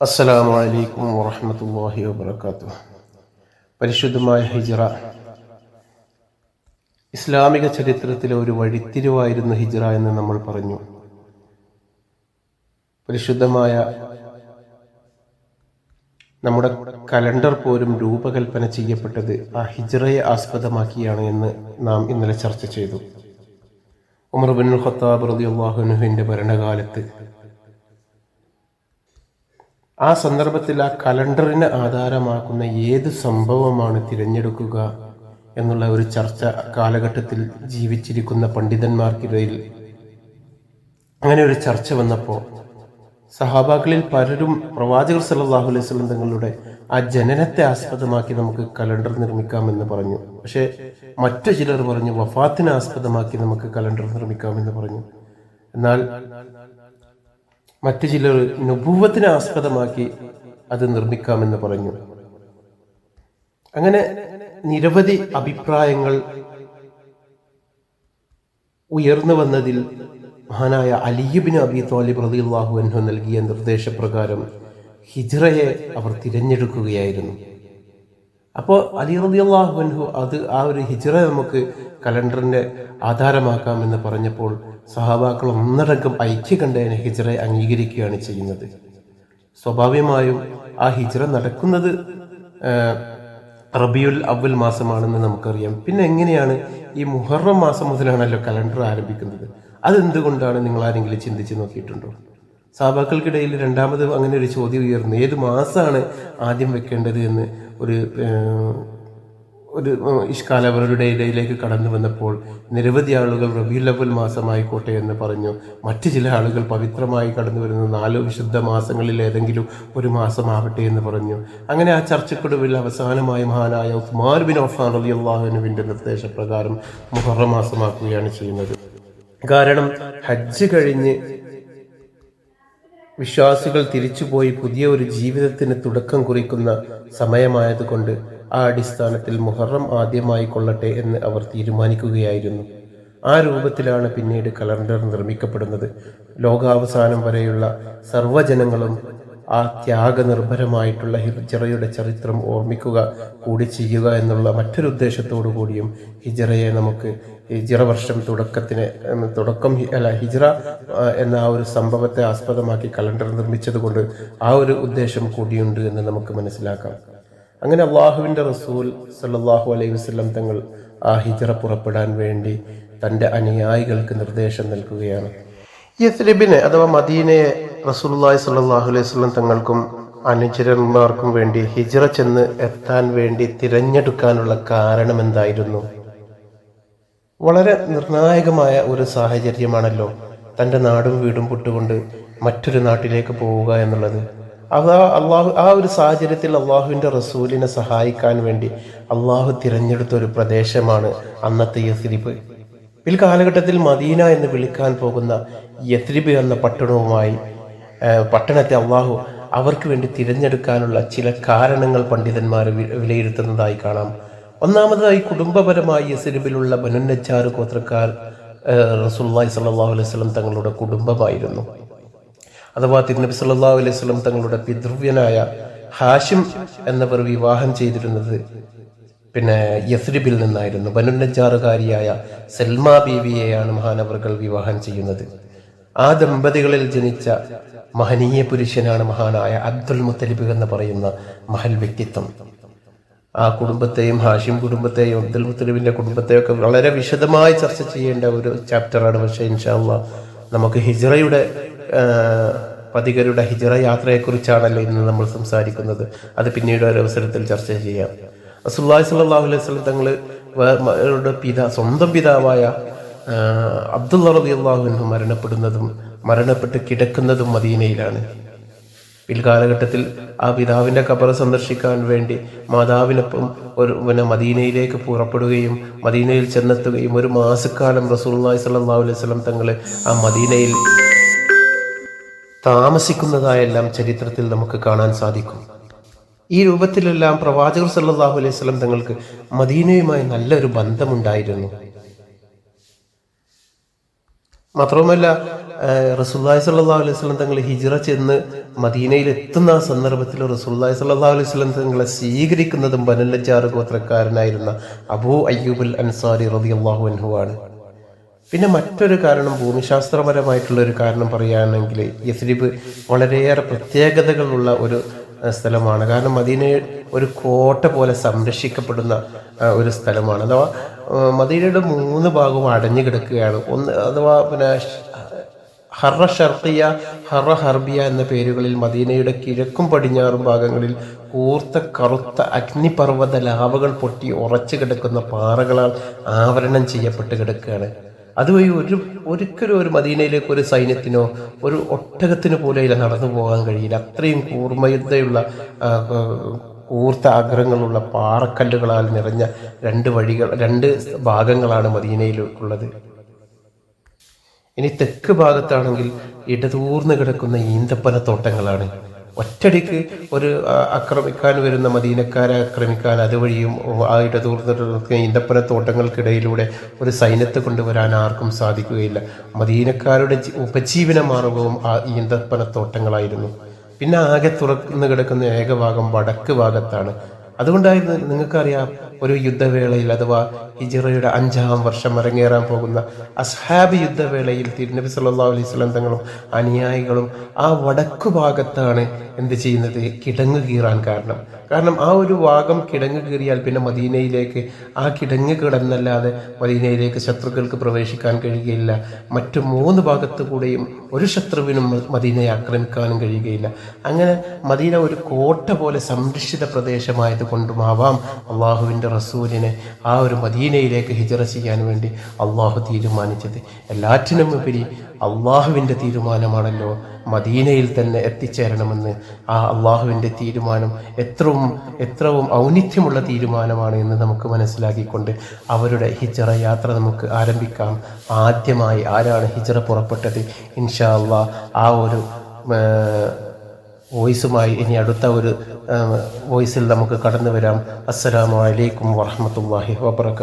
അസ്സലാമു അലൈക്കും വറഹ്മത്തുള്ളാഹി വബറകാതുഹു. പരിശുദ്ധമായ ഹിജ്റ. ഇസ്ലാമിക ചരിത്രത്തിലെ ഒരു വഴിത്തിരിവായിരുന്നു ഹിജ്റ എന്ന് നമ്മൾ പറഞ്ഞു. പരിശുദ്ധമായ നമ്മുടെ കലണ്ടർ പോലും രൂപകൽപ്പന ചെയ്യപ്പെട്ടത് ആ ഹിജ്റയെ ആസ്പദമാക്കിയാണ് എന്ന് നാം ഇന്നലെ ചർച്ച ചെയ്തു. ഉമർ ബിൻ ഖത്താബ് അൻഹുവിന്റെ ഭരണകാലത്ത് ആ സന്ദർഭത്തിൽ ആ കലണ്ടറിന് ആധാരമാക്കുന്ന ഏത് സംഭവമാണ് തിരഞ്ഞെടുക്കുക എന്നുള്ള ഒരു ചർച്ച കാലഘട്ടത്തിൽ ജീവിച്ചിരിക്കുന്ന പണ്ഡിതന്മാർക്കിടയിൽ അങ്ങനെ ഒരു ചർച്ച വന്നപ്പോൾ സഹാബാക്കളിൽ പലരും പ്രവാചകർ സല്ലല്ലാഹു അലൈഹി വസല്ലം തങ്ങളുടെ ആ ജനനത്തെ ആസ്പദമാക്കി നമുക്ക് കലണ്ടർ നിർമ്മിക്കാമെന്ന് പറഞ്ഞു. പക്ഷേ മറ്റു ചിലർ പറഞ്ഞു വഫാത്തിനെ ആസ്പദമാക്കി നമുക്ക് കലണ്ടർ നിർമ്മിക്കാമെന്ന് പറഞ്ഞു. എന്നാൽ മറ്റു ചിലർ നുപൂവത്തിനെ ആസ്പദമാക്കി അത് നിർമ്മിക്കാമെന്ന് പറഞ്ഞു. അങ്ങനെ നിരവധി അഭിപ്രായങ്ങൾ ഉയർന്നു വന്നതിൽ മഹാനായ അലിയുബിന് അബി തോലിബ് പ്രതിഹു അൻഹു നൽകിയ നിർദ്ദേശപ്രകാരം ഹിജ്റയെ അവർ തിരഞ്ഞെടുക്കുകയായിരുന്നു. അപ്പോൾ അലി റളിയല്ലാഹു അൻഹു അത് ആ ഒരു ഹിജ്റ നമുക്ക് കലണ്ടറിന്റെ ആധാരമാക്കാമെന്ന് പറഞ്ഞപ്പോൾ സഹാബാക്കൾ ഒന്നടങ്കം ഐക്യകണ്ഠേന ഹിജറയെ അംഗീകരിക്കുകയാണ് ചെയ്യുന്നത്. സ്വാഭാവികമായും ആ ഹിജറ നടക്കുന്നത് റബിയുൽ അവൽ മാസമാണെന്ന് നമുക്കറിയാം. പിന്നെ എങ്ങനെയാണ് ഈ മുഹറം മാസം മുതലാണല്ലോ കലണ്ടർ ആരംഭിക്കുന്നത്? അതെന്തുകൊണ്ടാണ് നിങ്ങൾ ആരെങ്കിലും ചിന്തിച്ച് നോക്കിയിട്ടുണ്ടോ? സാബാക്കൾക്കിടയിൽ രണ്ടാമത് അങ്ങനെ ഒരു ചോദ്യം ഉയർന്നു ഏത് മാസമാണ് ആദ്യം വെക്കേണ്ടത് എന്ന് ഒരു ഒരു ഇഷ്കാലവരുടെ ഇടയിലേക്ക് കടന്നു വന്നപ്പോൾ നിരവധി ആളുകൾ അവൽ മാസമായിക്കോട്ടെ എന്ന് പറഞ്ഞു. മറ്റു ചില ആളുകൾ പവിത്രമായി കടന്നു വരുന്ന നാല് വിശുദ്ധ മാസങ്ങളിൽ ഏതെങ്കിലും ഒരു മാസമാവട്ടെ എന്ന് പറഞ്ഞു. അങ്ങനെ ആ ചർച്ചക്കൊടുവിൽ അവസാനമായ മഹാനായ ഉസ്മാൻ ബിൻ ഒഫാൻ റബി അള്ളാഹുനുവിന്റെ നിർദ്ദേശപ്രകാരം മുഹറ മാസമാക്കുകയാണ് ചെയ്യുന്നത്. കാരണം ഹജ്ജ് കഴിഞ്ഞ് വിശ്വാസികൾ തിരിച്ചുപോയി പുതിയ ഒരു ജീവിതത്തിന് തുടക്കം കുറിക്കുന്ന സമയമായതുകൊണ്ട് ആ അടിസ്ഥാനത്തിൽ മുഹറം ആദ്യമായി കൊള്ളട്ടെ എന്ന് അവർ തീരുമാനിക്കുകയായിരുന്നു. ആ രൂപത്തിലാണ് പിന്നീട് കലണ്ടർ നിർമ്മിക്കപ്പെടുന്നത്. ലോകാവസാനം വരെയുള്ള സർവജനങ്ങളും ആ ത്യാഗനിർഭരമായിട്ടുള്ള ഹിജറയുടെ ചരിത്രം ഓർമ്മിക്കുക കൂടി ചെയ്യുക എന്നുള്ള മറ്റൊരു ഉദ്ദേശത്തോടു കൂടിയും ഹിജറയെ നമുക്ക് ഹിജറ വർഷം തുടക്കത്തിന് തുടക്കം അല്ല ഹിജറ എന്ന ആ ഒരു സംഭവത്തെ ആസ്പദമാക്കി കലണ്ടർ നിർമ്മിച്ചതുകൊണ്ട് ആ ഒരു ഉദ്ദേശം കൂടിയുണ്ട് എന്ന് നമുക്ക് മനസ്സിലാക്കാം. അങ്ങനെ അള്ളാഹുവിന്റെ റസൂൽ സല്ലാഹു അലൈഹി വസ്ലം തങ്ങൾ ആ ഹിജറ പുറപ്പെടാൻ വേണ്ടി തന്റെ അനുയായികൾക്ക് നിർദ്ദേശം നൽകുകയാണ്. യസ്രിബിനെ അഥവാ മദീനയെ റസൂലുള്ളാഹി സല്ലാഹു അലൈഹി വസ്ലം തങ്ങൾക്കും അനുചരന്മാർക്കും വേണ്ടി ഹിജറ ചെന്ന് എത്താൻ വേണ്ടി തിരഞ്ഞെടുക്കാനുള്ള കാരണം എന്തായിരുന്നു വളരെ നിർണായകമായ ഒരു സാഹചര്യമാണല്ലോ തന്റെ നാടും വീടും വിട്ടുകൊണ്ട് മറ്റൊരു നാട്ടിലേക്ക് പോവുക എന്നുള്ളത്. അത് അള്ളാഹു ആ ഒരു സാഹചര്യത്തിൽ അള്ളാഹുവിന്റെ റസൂലിനെ സഹായിക്കാൻ വേണ്ടി അള്ളാഹു തിരഞ്ഞെടുത്ത ഒരു പ്രദേശമാണ് അന്നത്തെ യസ്രിബ്. പിൽക്കാലഘട്ടത്തിൽ മദീന എന്ന് വിളിക്കാൻ പോകുന്ന യസ്രിബ് എന്ന പട്ടണവുമായി പട്ടണത്തെ അള്ളാഹു അവർക്ക് വേണ്ടി തിരഞ്ഞെടുക്കാനുള്ള ചില കാരണങ്ങൾ പണ്ഡിതന്മാർ വിലയിരുത്തുന്നതായി കാണാം. ഒന്നാമതായി കുടുംബപരമായി യസ്രിബിലുള്ള ബനുന്നച്ചാർ ഗോത്രക്കാർ ആ, റസൂലുള്ളാഹി സ്വല്ലല്ലാഹു അലൈഹി വസല്ലം തങ്ങളുടെ കുടുംബമായിരുന്നു. അഥവാ തിരുനബി സല്ലല്ലാഹു അലൈഹി വസല്ലം തങ്ങളുടെ പിതൃവ്യനായ ഹാഷിം എന്നവർ വിവാഹം ചെയ്തിരുന്നത് പിന്നെ യസ്രിബിൽ നിന്നായിരുന്നു. വനുനജാറുകാരിയായ സൽമാ ബീവിയെയാണ് മഹാനവറുകൾ വിവാഹം ചെയ്യുന്നത്. ആ ദമ്പതികളിൽ ജനിച്ച മഹനീയ പുരുഷനാണ് മഹാനായ അബ്ദുൽ മുത്തലിബ് എന്ന് പറയുന്ന മഹൽ വ്യക്തിത്വം. ആ കുടുംബത്തെയും ഹാഷിം കുടുംബത്തെയും അബ്ദുൽ മുത്തലിബിന്റെ കുടുംബത്തെയും ഒക്കെ വളരെ വിശദമായി ചർച്ച ചെയ്യേണ്ട ഒരു ചാപ്റ്ററാണ് പക്ഷേ ഇൻഷാല്ല നമുക്ക് ഹിജ്റയുടെ പതികരുടെ ഹിജ്റ യാത്രയെക്കുറിച്ചാണല്ലോ ഇന്ന് നമ്മൾ സംസാരിക്കുന്നത്. അത് പിന്നീട് ഒരു അവസരത്തിൽ ചർച്ച ചെയ്യാം. അസുല്ലാഹി സ്വല്ലല്ലാഹു അലൈഹി വസല്ലം തങ്ങൾ അവരുടെ പിതാ സ്വന്തം പിതാവായ അബ്ദുള്ള റബി അൻഹു മരണപ്പെടുന്നതും മരണപ്പെട്ട് കിടക്കുന്നതും മദീനയിലാണ്. പിൽക്കാലഘട്ടത്തിൽ ആ പിതാവിന്റെ കബർ സന്ദർശിക്കാൻ വേണ്ടി മാതാവിനൊപ്പം ഒരു പിന്നെ മദീനയിലേക്ക് പുറപ്പെടുകയും മദീനയിൽ ചെന്നെത്തുകയും ഒരു മാസക്കാലം റസൂലുള്ളാഹി സല്ലാ അലൈഹി സ്വലം തങ്ങൾ ആ മദീനയിൽ താമസിക്കുന്നതായെല്ലാം ചരിത്രത്തിൽ നമുക്ക് കാണാൻ സാധിക്കും. ഈ രൂപത്തിലെല്ലാം പ്രവാചകർ സല്ലാഹു അലൈഹി സ്വലം തങ്ങൾക്ക് മദീനയുമായി നല്ലൊരു ബന്ധമുണ്ടായിരുന്നു. മാത്രവുമല്ല റസൂല്ലായി സല്ലാ അലൈഹി സ്വലം തങ്ങൾ ഹിജ്റ ചെന്ന് മദീനയിൽ എത്തുന്ന ആ സന്ദർഭത്തിൽ റസൂല്ലായി സല്ലാ അലൈഹി സ്വലം തങ്ങളെ സ്വീകരിക്കുന്നതും ബനല്ലജാറ് ഗോത്രക്കാരനായിരുന്ന അബൂ അയ്യൂബുൽ അൻസാരി റബി അള്ളാഹു അൻഹുവാണ് പിന്നെ മറ്റൊരു കാരണം ഭൂമിശാസ്ത്രപരമായിട്ടുള്ള ഒരു കാരണം പറയുകയാണെങ്കിൽ യസ്രിബ് വളരെയേറെ പ്രത്യേകതകളുള്ള ഒരു സ്ഥലമാണ്. കാരണം മദീനയെ ഒരു കോട്ട പോലെ സംരക്ഷിക്കപ്പെടുന്ന ഒരു സ്ഥലമാണ്. അഥവാ മദീനയുടെ മൂന്ന് ഭാഗവും അടഞ്ഞു കിടക്കുകയാണ്. ഒന്ന് അഥവാ പിന്നെ ഹറ ഷർത്തിയ ഹറ ഹർബിയ എന്ന പേരുകളിൽ മദീനയുടെ കിഴക്കും പടിഞ്ഞാറും ഭാഗങ്ങളിൽ കൂർത്ത കറുത്ത അഗ്നിപർവത ലാവകൾ പൊട്ടി ഉറച്ചു കിടക്കുന്ന പാറകളാൽ ആവരണം ചെയ്യപ്പെട്ട് കിടക്കുകയാണ്. അതുവഴി ഒരു ഒരിക്കലും ഒരു മദീനയിലേക്ക് ഒരു സൈന്യത്തിനോ ഒരു ഒട്ടകത്തിന് പോലും ഇല്ല നടന്നു പോകാൻ കഴിയില്ല. അത്രയും ആ, കൂർത്ത ആഗ്രഹങ്ങളുള്ള പാറക്കല്ലുകളാൽ നിറഞ്ഞ രണ്ട് വഴികൾ രണ്ട് ഭാഗങ്ങളാണ് മദീനയിലുള്ളത് ഇനി തെക്ക് ഭാഗത്താണെങ്കിൽ ഇടതൂർന്ന് കിടക്കുന്ന ഈന്തപ്പനത്തോട്ടങ്ങളാണ്. ഒറ്റടിക്ക് ഒരു ആക്രമിക്കാൻ വരുന്ന മദീനക്കാരെ ആക്രമിക്കാൻ അതുവഴിയും ആ ഇടതൂർന്ന് ഇന്തപ്പന തോട്ടങ്ങൾക്കിടയിലൂടെ ഒരു സൈന്യത്തെ കൊണ്ടുവരാൻ ആർക്കും സാധിക്കുകയില്ല. മദീനക്കാരുടെ ഉപജീവന മാർഗവും ആ ഈന്തപ്പനത്തോട്ടങ്ങളായിരുന്നു പിന്നെ ആകെ തുറന്നു കിടക്കുന്ന ഏകഭാഗം വടക്ക് ഭാഗത്താണ്. അതുകൊണ്ടായിരുന്നു നിങ്ങൾക്കറിയാം ഒരു യുദ്ധവേളയിൽ അഥവാ ഹിജിറയുടെ അഞ്ചാം വർഷം അരങ്ങേറാൻ പോകുന്ന അസ്ഹാബ് യുദ്ധവേളയിൽ തിരുനബി സല്ലാ അലൈഹി വസല്ലം തങ്ങളും അനുയായികളും ആ വടക്കു ഭാഗത്താണ് എന്ത് ചെയ്യുന്നത്? കിടങ്ങുകീറാൻ കാരണം. കാരണം ആ ഒരു ഭാഗം കിടങ്ങ് കീറിയാൽ പിന്നെ മദീനയിലേക്ക് ആ കിടങ്ങ് കിടന്നല്ലാതെ മദീനയിലേക്ക് ശത്രുക്കൾക്ക് പ്രവേശിക്കാൻ കഴിയുകയില്ല. മറ്റു മൂന്ന് ഭാഗത്തു കൂടെയും ഒരു ശത്രുവിനും മദീനയെ ആക്രമിക്കാനും കഴിയുകയില്ല. അങ്ങനെ മദീന ഒരു കോട്ട പോലെ സംരക്ഷിത പ്രദേശമായത് കൊണ്ടുമാവാം അള്ളാഹുവിന്റെ റസൂലിനെ ആ ഒരു മദീനയിലേക്ക് ഹിജറ ചെയ്യാൻ വേണ്ടി അള്ളാഹു തീരുമാനിച്ചത്. എല്ലാറ്റിനും ഉപരി അള്ളാഹുവിന്റെ തീരുമാനമാണല്ലോ മദീനയിൽ തന്നെ എത്തിച്ചേരണമെന്ന് ആ അള്ളാഹുവിന്റെ തീരുമാനം എത്രവും എത്രവും ഔന്നിത്യമുള്ള തീരുമാനമാണ് എന്ന് നമുക്ക് മനസ്സിലാക്കിക്കൊണ്ട് അവരുടെ ഹിജറ യാത്ര നമുക്ക് ആരംഭിക്കാം. ആദ്യമായി ആരാണ് ഹിജറ പുറപ്പെട്ടത്? ഇൻഷാ അള്ളാ ആ ഒരു വോയിസുമായി ഇനി അടുത്ത ഒരു വോയിസിൽ നമുക്ക് കടന്നു വരാം അസ്സലാമു അലൈക്കും വറഹമത്തല്ലാഹി വബർക്കാത്തു